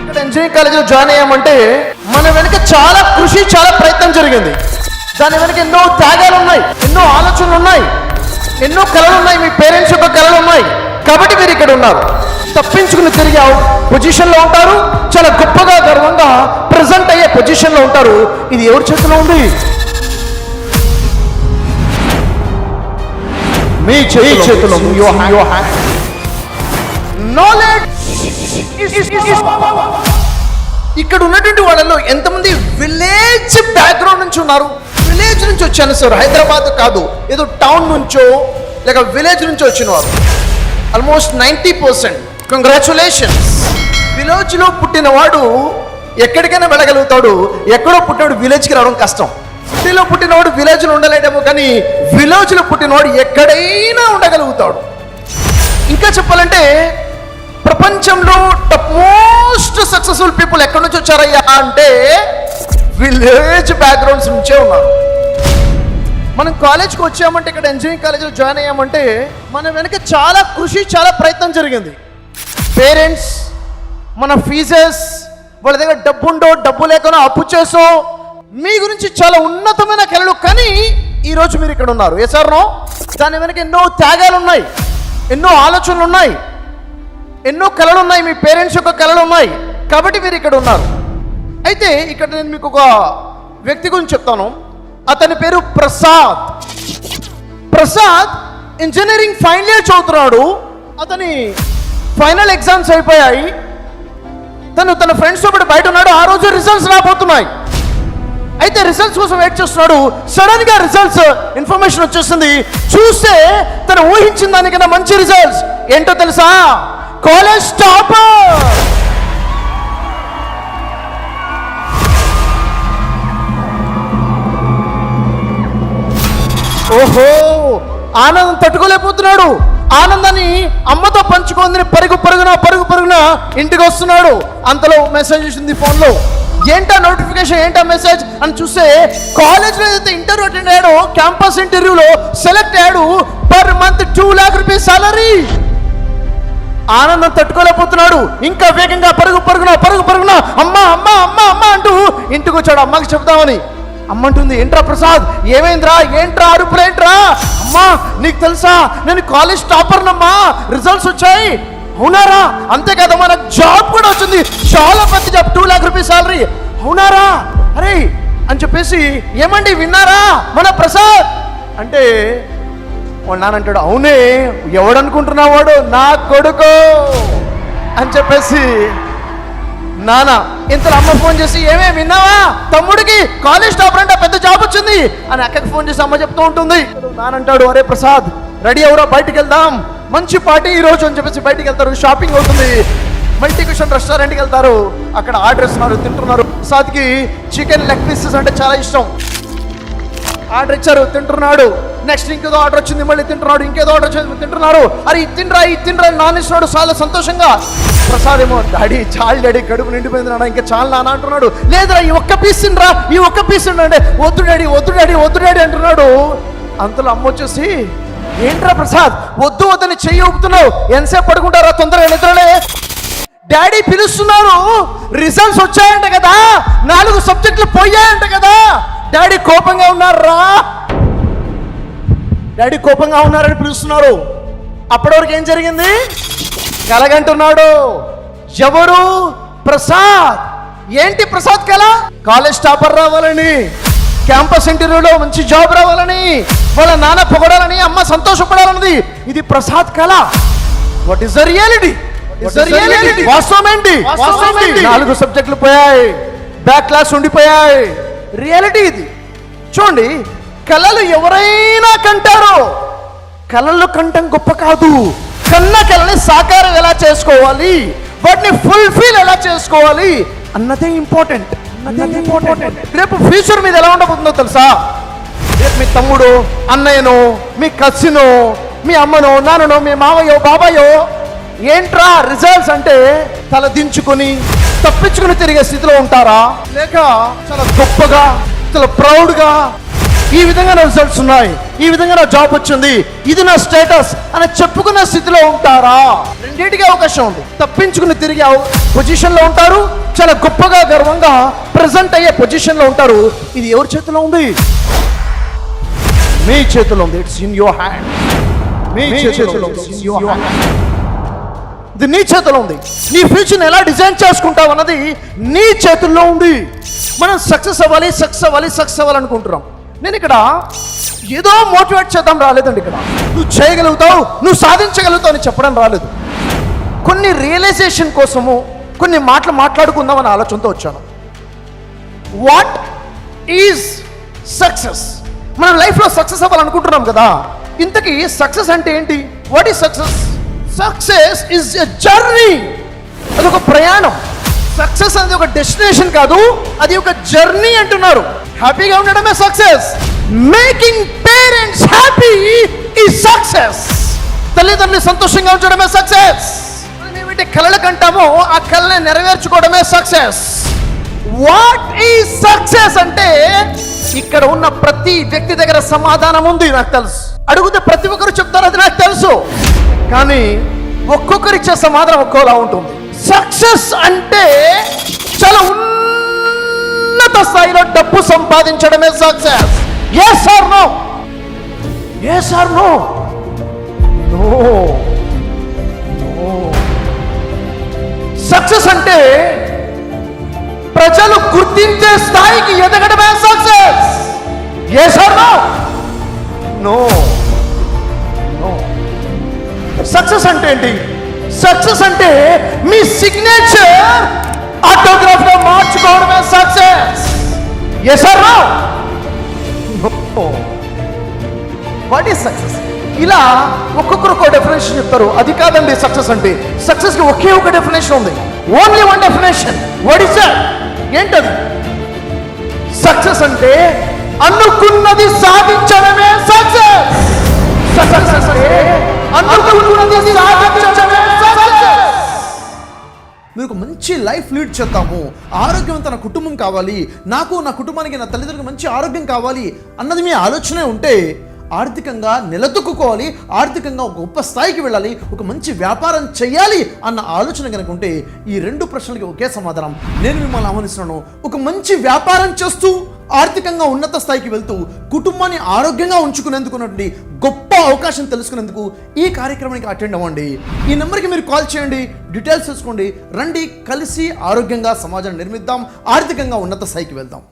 ఇక్కడ ఇంజనీరింగ్ కాలేజీలో జాయిన్ అయ్యామంటే మన వెనుక చాలా కృషి చాలా ప్రయత్నం జరిగింది. దాని వెనుక ఎన్నో త్యాగాలు ఉన్నాయి ఎన్నో ఆలోచనలు ఉన్నాయి ఎన్నో కళలు ఉన్నాయి మీ పేరెంట్స్ యొక్క కళలు ఉన్నాయి. కాబట్టి మీరు ఇక్కడ ఉన్నారు. తప్పించుకుని తిరిగే పొజిషన్లో ఉంటారు. చాలా గొప్పగా గర్వంగా ప్రజెంట్ అయ్యే పొజిషన్లో ఉంటారు. ఇది ఎవరి చేతిలో ఉంది? మీ చేతిలో ఇక్కడ ఉన్నటువంటి వాళ్ళలో ఎంతమంది విలేజ్ బ్యాక్గ్రౌండ్ నుంచి ఉన్నారు? విలేజ్ నుంచి వచ్చాను సార్. హైదరాబాద్ కాదు. ఏదో టౌన్ నుంచో లేక విలేజ్ నుంచి వచ్చిన వారు. ఆల్మోస్ట్ నైంటీ పర్సెంట్ కంగ్రాచులేషన్స్ విలేజ్లో పుట్టినవాడు ఎక్కడికైనా వెళ్ళగలుగుతాడు. ఎక్కడో పుట్టినవాడు విలేజ్కి రావడం కష్టం. సిటీలో పుట్టినవాడు విలేజ్లో ఉండలేడేమో కానీ విలేజ్లో పుట్టినవాడు ఎక్కడైనా ఉండగలుగుతాడు. ఇంకా చెప్పాలంటే ప్రపంచంలో టాప్ మోస్ట్ సక్సెస్ఫుల్ పీపుల్ ఎక్కడి నుంచి వచ్చారయ్యా అంటే విలేజ్ బ్యాక్గ్రౌండ్స్ నుంచే ఉన్నారు. మనం కాలేజ్కి వచ్చామంటే ఇక్కడ ఇంజనీరింగ్ కాలేజ్లో జాయిన్ అయ్యామంటే మన వెనక చాలా కృషి చాలా ప్రయత్నం జరిగింది. పేరెంట్స్ మన ఫీజెస్ వాళ్ళ దగ్గర డబ్బు ఉండో డబ్బు లేకుండా అప్పు చేసో మీ గురించి చాలా ఉన్నతమైన కళలు కానీ ఈరోజు మీరు ఇక్కడ ఉన్నారు. Yes or no? దాని వెనక ఎన్నో త్యాగాలు ఉన్నాయి ఎన్నో ఆలోచనలు ఉన్నాయి ఎన్నో కళలు ఉన్నాయి మీ పేరెంట్స్ యొక్క కళలు ఉన్నాయి కాబట్టి మీరు ఇక్కడ ఉన్నారు. అయితే ఇక్కడ నేను మీకు ఒక వ్యక్తి గురించి చెప్తాను. అతని పేరు Prasad. Prasad engineering final year చదువుతున్నాడు. అతని ఫైనల్ ఎగ్జామ్స్ అయిపోయాయి. తను తన ఫ్రెండ్స్తో పాటు బయట ఉన్నాడు. ఆ రోజు రిజల్ట్స్ రాబోతున్నాయి. అయితే రిజల్ట్స్ కోసం వెయిట్ చేస్తున్నాడు. సడన్గా రిజల్ట్స్ ఇన్ఫర్మేషన్ వచ్చేస్తుంది. చూస్తే తను ఊహించిన దానికన్నా మంచి రిజల్ట్స్ ఏంటో తెలుసా? కాలేజ్ టాపర్ ఓహో ఆనందం తట్టుకోలేకపోతున్నాడు. ఆనందాన్ని అమ్మతో పంచుకుందని పరుగు పరుగున పరుగు పరుగున ఇంటికి వస్తున్నాడు. అంతలో మెసేజ్ వచ్చింది ఫోన్లో ఏంటా నోటిఫికేషన్ ఏంటా మెసేజ్ అని చూస్తే కాలేజ్లో ఏదైతే ఇంటర్వ్యూ అటెండ్ అయ్యాడో క్యాంపస్ ఇంటర్వ్యూలో సెలెక్ట్ అయ్యాడు per month two lakh rupees salary ఆనందం తట్టుకోలేకపోతున్నాడు. ఇంకా వేగంగా పరుగు పరుగున పరుగు పరుగున అమ్మ అమ్మ అమ్మ అమ్మ అంటూ ఇంటికి వచ్చాడు. అమ్మకి చెప్తామని అమ్మ అంటుంది ఏంట్రా ప్రసాద్? ఏమైందిరా? ఏంట్రా? అరుపులేంట్రా? అమ్మా నీకు తెలుసా? నేను కాలేజ్ టాపర్నమ్మా రిజల్ట్స్ వచ్చాయి. అవునారా? అంతే కదా మనకు జాబ్ కూడా వచ్చింది. చాలా పెద్ద job. Two lakh rupees salary అవునారా? అరే అని చెప్పేసి ఏమండి విన్నారా? మన ప్రసాద్. అంటే వాడు అవునే ఎవడనుకుంటున్నావు వాడు? నా కొడుకు. అని చెప్పేసి నాన్న ఇంతలో అమ్మ ఫోన్ చేసి ఏమే విన్నావా? తమ్ముడికి కాలేజ్ టాపర్ అంటే పెద్ద జాబ్ వచ్చింది. అని అక్కకి ఫోన్ చేసి అమ్మ చెప్తూ ఉంటుంది. నానంటాడు అరే ప్రసాద్ రెడీ ఎవరో బయటికి వెళ్దాం. మంచి పార్టీ ఈ రోజు అని చెప్పేసి బయటికి వెళ్తారు. షాపింగ్ అవుతుంది. మల్టీ క్వశ్చన్ రెస్టారెంట్కి వెళ్తారు. అక్కడ ఆర్డర్ ఇస్తున్నారు తింటున్నారు. ప్రసాద్కి చికెన్ లెగ్ పీసెస్ అంటే చాలా ఇష్టం. ఆర్డర్ ఇచ్చారు తింటున్నాడు. నెక్స్ట్ ఇంకేదో ఆర్డర్ వచ్చింది మళ్ళీ తింటున్నాడు. ఇంకేదో ఆర్డర్ వచ్చింది తింటున్నారు. అరే ఇది తిండ్రా ఇది తినరా అని నాన్న ఇస్తున్నాడు చాలా సంతోషంగా. ప్రసాద్ ఏమో డాడీ చాలు డాడీ కడుపు నిండిపోయింది నాన్న ఇంకా చాలు నాన్న అంటున్నాడు. లేదురా ఈ ఒక్క పీస్ తినరా ఈ ఒక్క పీస్ అంటే వద్దు డాడీ వద్దు డాడీ వద్దు డాడీ అంటున్నాడు. అంతలో అమ్మ వచ్చేసి ఏంట్రా ప్రసాద్? వద్దు వద్దని చెయ్యి ఊపుతున్నావు. ఎంతసేపు పడుకుంటారా? తొందరగా నిద్రలే. డాడీ పిలుస్తున్నారు రిజల్ట్స్ వచ్చాయంట కదా. నాలుగు సబ్జెక్టులు పోయాయంట కదా. డాడీ కోపంగా ఉన్నారా? డాడీ కోపంగా ఉన్నారని పిలుస్తున్నారు అప్పటివరకు ఏం జరిగింది? కలగంటున్నాడు. ఎవరు? ప్రసాద్. ఏంటి ప్రసాద్ కల కాలేజ్ టాపర్ రావాలని. క్యాంపస్ ఇంటర్వ్యూలో మంచి జాబ్ రావాలని వాళ్ళ నాన్న పొగడాలని అమ్మ సంతోషపడాలన్నది. ఇది ప్రసాద్ కళ. వాట్ ఇస్ ద రియాలిటీ వాస్తవం ఏంటి? నాలుగు సబ్జెక్టులు పోయాయి. బ్యాక్ క్లాస్ ఉండిపోయాయి. రియాలిటీ ఇది. చూడండి కళలు ఎవరైనా కంటారో కళలు కంటం గొప్ప కాదు. కన్న కళని సాకారం ఎలా చేసుకోవాలి? వాటిని ఫుల్ఫిల్ ఎలా చేసుకోవాలి? అన్నదే ఇంపార్టెంట్ రేపు ఫ్యూచర్ మీద ఎలా ఉండబోతుందో తెలుసా? రేపు మీ తమ్ముడు అన్నయ్యనో మీ కసినో మీ అమ్మనో నాన్ననో మీ మావయ్యో బాబాయో ఏంట్రా రిజల్ట్స్ అంటే తల దించుకొని తప్పించుకుని తిరిగే స్థితిలో ఉంటారా? లేక చాలా గొప్పగా చాలా ప్రౌడ్గా ఈ విధంగా నా రిజల్ట్స్ ఉన్నాయి. ఈ విధంగా నా జాబ్ వచ్చింది. ఇది నా స్టేటస్ అని చెప్పుకున్న స్థితిలో ఉంటారా? రెండింటికి అవకాశం ఉంది. తప్పించుకుని తిరిగే పొజిషన్లో ఉంటారు. చాలా గొప్పగా గర్వంగా ప్రజెంట్ అయ్యే పొజిషన్లో ఉంటారు. ఇది ఎవరి చేతిలో ఉంది? మీ చేతిలో ఉంది. ఇట్స్ ఇన్ యువర్ హ్యాండ్ మీ చేతిలో ఉంది. ఇన్ యువర్ హ్యాండ్ ఇది నీ చేతిలో ఉంది. నీ ఫ్యూచర్ని ఎలా డిజైన్ చేసుకుంటావు అన్నది నీ చేతుల్లో ఉంది. మనం సక్సెస్ అవ్వాలి సక్సెస్ అవ్వాలి సక్సెస్ అవ్వాలనుకుంటున్నాం. నేను ఇక్కడ ఏదో మోటివేట్ చేద్దాం రాలేదండి ఇక్కడ. నువ్వు చేయగలుగుతావు నువ్వు సాధించగలుగుతావు అని చెప్పడం రాలేదు. కొన్ని రియలైజేషన్ కోసము కొన్ని మాటలు మాట్లాడుకుందాం అనే ఆలోచనతో వచ్చాను. వాట్ ఈజ్ సక్సెస్ మనం లైఫ్లో సక్సెస్ అవ్వాలనుకుంటున్నాం కదా. ఇంతకీ సక్సెస్ అంటే ఏంటి? What is success success is a journey అది ఒక ప్రయాణం. సక్సెస్ అనేది ఒక డెస్టినేషన్ కాదు అది ఒక జర్నీ అంటున్నారు. హ్యాపీగా ఉండడమే success making parents happy is success తల్లిదండ్రులు సంతోషంగా ఉంచడమే సక్సెస్ ఏమిటి కళలు కంటామో ఆ కళని నెరవేర్చుకోవడమే సక్సెస్ వాట్ ఈ సక్సెస్ అంటే ఇక్కడ ఉన్న ప్రతి వ్యక్తి దగ్గర సమాధానం ఉంది నాకు తెలుసు. అడిగితే ప్రతి ఒక్కరు చెప్తారు అది నాకు తెలుసు. కానీ ఒక్కొక్కరిచ్చే సమాధానం ఒక్కోలా ఉంటుంది. సక్సెస్ అంటే చాలా ఉన్నత స్థాయిలో డబ్బు సంపాదించడమే success. Yes or no yes or no no success అంటే ప్రజలు గుర్తించే స్థాయికి ఎదగడమే success. Yes or no no no success అంటే ఏంటి? సక్సెస్ అంటే మీ సిగ్నేచర్ ఆటోగ్రాఫ్లో మార్చుకోవడమే success. Yes or no what is success ఇలా ఒక్కొక్కరు ఒక డెఫినేషన్ చెప్తారు. అది కాదండి సక్సెస్ అంటే. సక్సెస్కి ఒకే ఒక డెఫినేషన్ ఉంది. Only one definition what is ఏంటది? సక్సెస్ అంటే అనుకున్నది సాధించడమే సక్సెస్ సక్సెస్ అంటే అనుకున్నది సాధించడమే మీరు ఒక మంచి లైఫ్ లీడ్ చేద్దాము. ఆరోగ్యవంతమైన కుటుంబం కావాలి. నాకు నా కుటుంబానికి నా తల్లిదండ్రులకు మంచి ఆరోగ్యం కావాలి అన్నది మీ ఆలోచనే ఉంటే ఆర్థికంగా నిలదొక్కుకోవాలి. ఆర్థికంగా ఒక గొప్ప స్థాయికి వెళ్ళాలి. ఒక మంచి వ్యాపారం చేయాలి అన్న ఆలోచన కనుక ఉంటే ఈ రెండు ప్రశ్నలకి ఒకే సమాధానం. నేను మిమ్మల్ని ఆహ్వానిస్తున్నాను. ఒక మంచి వ్యాపారం చేస్తూ ఆర్థికంగా ఉన్నత స్థాయికి వెళ్తూ కుటుంబాన్ని ఆరోగ్యంగా ఉంచుకునేందుకున్నటువంటి గొప్ప అవకాశం తెలుసుకునేందుకు ఈ కార్యక్రమానికి అటెండ్ అవ్వండి. ఈ నెంబర్కి మీరు కాల్ చేయండి డీటెయిల్స్ తెలుసుకోండి. రండి కలిసి ఆరోగ్యంగా సమాజాన్ని నిర్మిద్దాం ఆర్థికంగా ఉన్నత స్థాయికి వెళ్దాం.